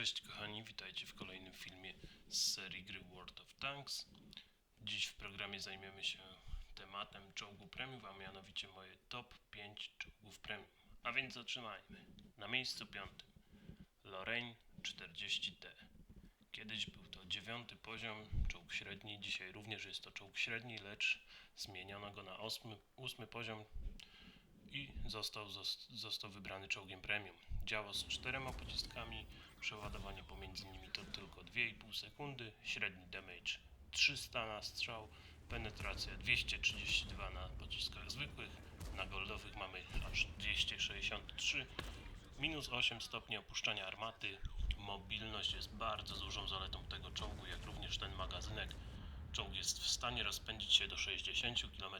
Cześć kochani, witajcie w kolejnym filmie z serii gry World of Tanks. Dziś w programie zajmiemy się tematem czołgu premium, a mianowicie moje top 5 czołgów premium. A więc zaczynajmy. Na miejscu piątym Lorraine 40T. Kiedyś był to dziewiąty poziom, czołg średni, dzisiaj również jest to czołg średni, lecz zmieniono go na ósmy, ósmy poziom i został, zos- został wybrany czołgiem premium. Działo z czterema pociskami, przeładowanie pomiędzy nimi to tylko 2,5 sekundy, średni damage 300 na strzał, penetracja 232 na pociskach zwykłych, na goldowych mamy aż 263, minus 8 stopni opuszczania armaty, mobilność jest bardzo dużą zaletą tego czołgu, jak również ten magazynek. Czołg jest w stanie rozpędzić się do 60 km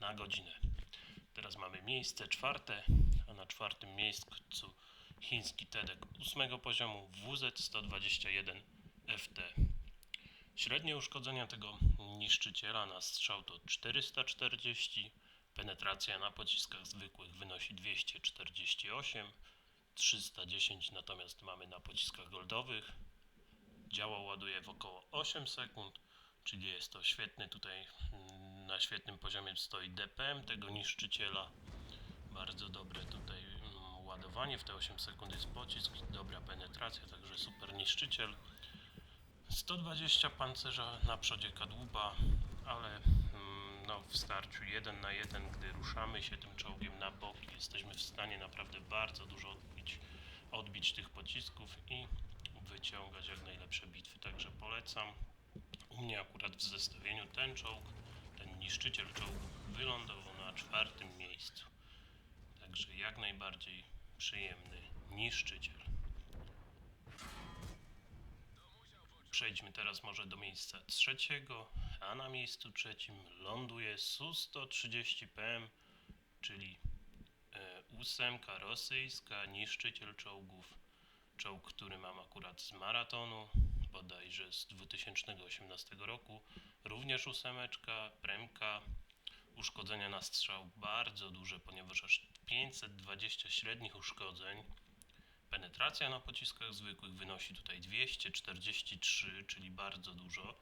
na godzinę. Teraz mamy miejsce czwarte, a na czwartym miejscu chiński TEDek ósmego poziomu WZ-121 FT. Średnie uszkodzenia tego niszczyciela na strzał to 440, penetracja na pociskach zwykłych wynosi 248, 310 natomiast mamy na pociskach goldowych. Działo ładuje w około 8 sekund, czyli jest to świetny tutaj, mm, na świetnym poziomie stoi DPM tego niszczyciela. Bardzo dobre tutaj mm, ładowanie w te 8 sekund jest pocisk, dobra penetracja, także super niszczyciel. 120 pancerza na przodzie kadłuba, ale mm, no, w starciu 1 na 1, gdy ruszamy się tym czołgiem na bok, jesteśmy w stanie naprawdę bardzo dużo odbić, odbić tych pocisków i wyciągać jak najlepsze bitwy. Także polecam. U mnie akurat w zestawieniu ten czołg, niszczyciel czołgu wylądował na czwartym miejscu. Także jak najbardziej przyjemny niszczyciel. Przejdźmy teraz może do miejsca trzeciego, a na miejscu trzecim ląduje Su-130 PM, czyli e, ósemka rosyjska, niszczyciel czołgów. Czołg, który mam akurat z maratonu, bodajże z 2018 roku. Również ósemeczka, premka, uszkodzenia na strzał bardzo duże, ponieważ aż 520 średnich uszkodzeń. Penetracja na pociskach zwykłych wynosi tutaj 243, czyli bardzo dużo,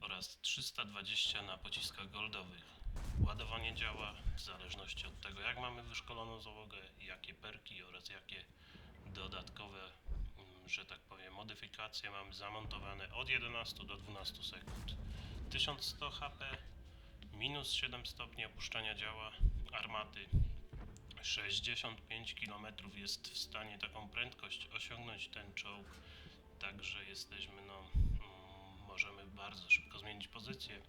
oraz 320 na pociskach goldowych. Ładowanie działa w zależności od tego, jak mamy wyszkoloną załogę, jakie perki oraz jakie dodatkowe, że tak powiem, modyfikacje mamy zamontowane od 11 do 12 sekund. 1100 HP, minus 7 stopni opuszczania działa armaty, 65 km jest w stanie taką prędkość osiągnąć ten czołg, także jesteśmy, no, mm, możemy bardzo szybko zmienić pozycję.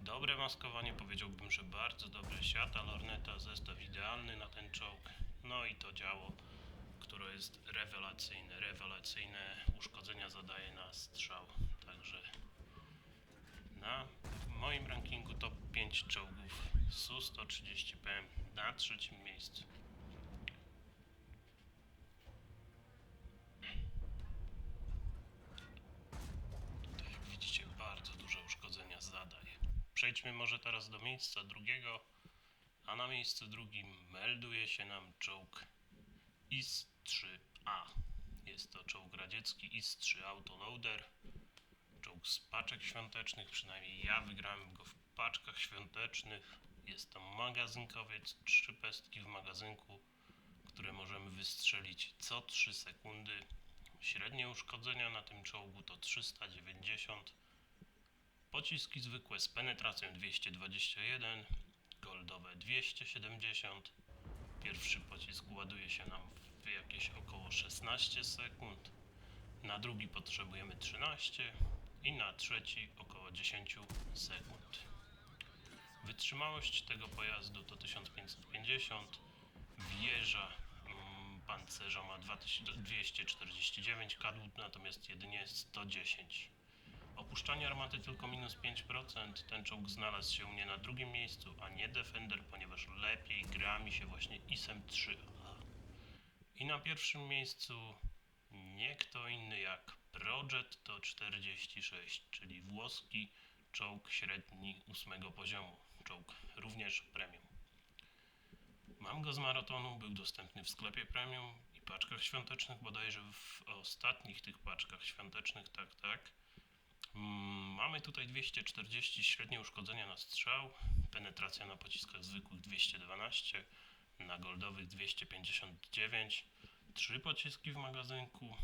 Dobre maskowanie, powiedziałbym, że bardzo dobre. Siata, lorneta, zestaw idealny na ten czołg. No i to działo, które jest rewelacyjne. Rewelacyjne uszkodzenia zadaje na strzał, także na moim rankingu top 5 czołgów Su-130 PM na trzecim miejscu. Tutaj jak widzicie bardzo duże uszkodzenia zadaje. Przejdźmy może teraz do miejsca drugiego, a na miejscu drugim melduje się nam czołg IS-3A. Jest to czołg radziecki IS-3 Autoloader czołg z paczek świątecznych, przynajmniej ja wygrałem go w paczkach świątecznych. Jest to magazynkowiec, trzy pestki w magazynku, które możemy wystrzelić co 3 sekundy. Średnie uszkodzenia na tym czołgu to 390. Pociski zwykłe z penetracją 221, goldowe 270. Pierwszy pocisk ładuje się nam w jakieś około 16 sekund. Na drugi potrzebujemy 13 i na trzeci około 10 sekund. Wytrzymałość tego pojazdu to 1550. Wieża mm, pancerza ma 2249, kadłub natomiast jedynie 110. Opuszczanie armaty tylko minus 5%. Ten czołg znalazł się u mnie na drugim miejscu, a nie Defender, ponieważ lepiej gra mi się właśnie ISem 3A. I na pierwszym miejscu nie kto inny jak Progetto 46, czyli włoski czołg średni ósmego poziomu. Czołg również premium. Mam go z maratonu, był dostępny w sklepie premium i paczkach świątecznych, bodajże w ostatnich tych paczkach świątecznych, tak, tak. Mm, Mamy tutaj 240 średnie uszkodzenia na strzał, penetracja na pociskach zwykłych 212, na goldowych 259, trzy pociski w magazynku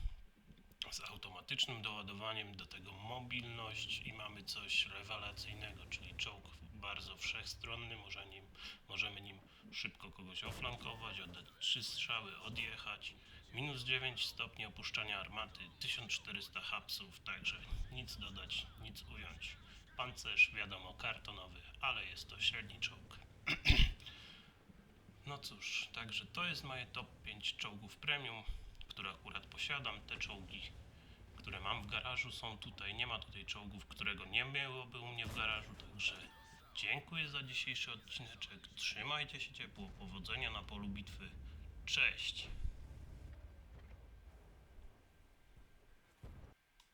z automatycznym doładowaniem, do tego mobilność i mamy coś rewelacyjnego, czyli czołg bardzo wszechstronny, może nim, możemy nim szybko kogoś oflankować, oddać trzy strzały, odjechać. Minus 9 stopni opuszczania armaty, 1400 hapsów, także nic dodać, nic ująć. Pancerz, wiadomo, kartonowy, ale jest to średni czołg. No cóż, także to jest moje top 5 czołgów premium, które akurat posiadam. Te czołgi, które mam w garażu są tutaj. Nie ma tutaj czołgów, którego nie byłoby u mnie w garażu, także dziękuję za dzisiejszy odcineczek. Trzymajcie się ciepło, powodzenia na polu bitwy. Cześć!